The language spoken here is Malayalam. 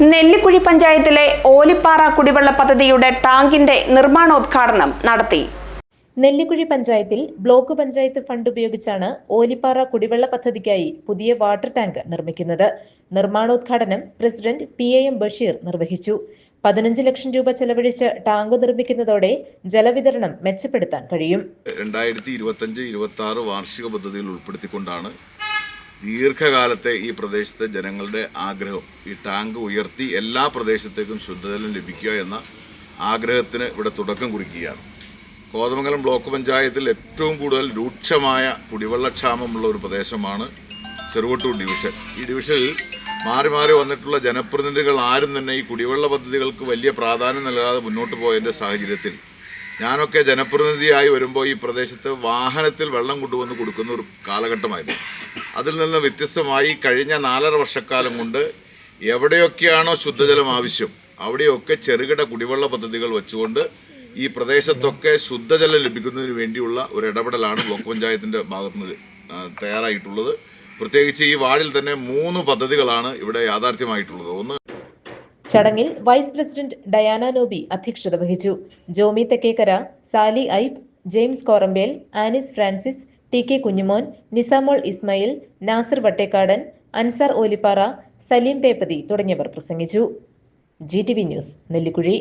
നെല്ലിക്കുഴി പഞ്ചായത്തിലെ ഓലിപ്പാറ കുടിവെള്ള പദ്ധതിയുടെ ടാങ്കിന്റെ നിർമ്മാണോദ്ഘാടനം നടത്തി. നെല്ലിക്കുഴി പഞ്ചായത്തിൽ ബ്ലോക്ക് പഞ്ചായത്ത് ഫണ്ട് ഉപയോഗിച്ചാണ് ഓലിപ്പാറ കുടിവെള്ള പദ്ധതിക്കായി പുതിയ വാട്ടർ ടാങ്ക് നിർമ്മിക്കുന്നത്. നിർമ്മാണോദ്ഘാടനം president P A M Basheer നിർവഹിച്ചു. പതിനഞ്ച് ലക്ഷം രൂപ ചെലവഴിച്ച് ടാങ്ക് നിർമ്മിക്കുന്നതോടെ ജലവിതരണം മെച്ചപ്പെടുത്താൻ കഴിയും. രണ്ടായിരത്തി ഇരുപത്തി അഞ്ച് ഇരുപത്തി ആറ് വാർഷിക പദ്ധതിയിൽ ഉൾപ്പെടുത്തിക്കൊണ്ടാണ് ദീർഘകാലത്തെ ഈ പ്രദേശത്തെ ജനങ്ങളുടെ ആഗ്രഹം. ഈ ടാങ്ക് ഉയർത്തി എല്ലാ പ്രദേശത്തേക്കും ശുദ്ധജലം ലഭിക്കുക എന്ന ആഗ്രഹത്തിന് ഇവിടെ തുടക്കം കുറിക്കുകയാണ്. കോതമംഗലം ബ്ലോക്ക് പഞ്ചായത്തിൽ ഏറ്റവും കൂടുതൽ രൂക്ഷമായ കുടിവെള്ളക്ഷാമമുള്ള ഒരു പ്രദേശമാണ് ചെറുവട്ടൂർ ഡിവിഷൻ. ഈ ഡിവിഷനിൽ മാറി മാറി വന്നിട്ടുള്ള ജനപ്രതിനിധികൾ ആരും തന്നെ ഈ കുടിവെള്ള പദ്ധതികൾക്ക് വലിയ പ്രാധാന്യം നൽകാതെ മുന്നോട്ട് പോയതിന്റെ സാഹചര്യത്തിൽ ഞാനൊക്കെ ജനപ്രതിനിധിയായി വരുമ്പോൾ ഈ പ്രദേശത്ത് വാഹനത്തിൽ വെള്ളം കൊണ്ടുവന്ന് കൊടുക്കുന്ന ഒരു കാലഘട്ടമായിരുന്നു. അതിൽ നിന്ന് വ്യത്യസ്തമായി കഴിഞ്ഞ നാലര വർഷക്കാലം കൊണ്ട് എവിടെയൊക്കെയാണോ ശുദ്ധജലം ആവശ്യം അവിടെയൊക്കെ ചെറുകിട കുടിവെള്ള പദ്ധതികൾ വെച്ചുകൊണ്ട് ഈ പ്രദേശത്തൊക്കെ ശുദ്ധജലം ലഭിക്കുന്നതിന് വേണ്ടിയുള്ള ഒരു ഇടപെടലാണ് ബ്ലോക്ക് പഞ്ചായത്തിന്റെ ഭാഗത്തുനിന്ന് നിന്ന് തയ്യാറായിട്ടുള്ളത്. പ്രത്യേകിച്ച് ഈ വാർഡിൽ തന്നെ മൂന്ന് പദ്ധതികളാണ് ഇവിടെ യാഥാർത്ഥ്യമായിട്ടുള്ളത്. ചടങ്ങിൽ വൈസ് പ്രസിഡന്റ് ഡയാന നോബി അധ്യക്ഷത വഹിച്ചു. Jomy Thekkekara Sali ഐബ് James Korambel Anis Francis T K Kunjumon Nisamol Ismail Nasar Vattekkadan Ansar Olippara Saleem Peppathi തുടങ്ങിയവർ പ്രസംഗിച്ചു. G T V news Nellikkuzhi.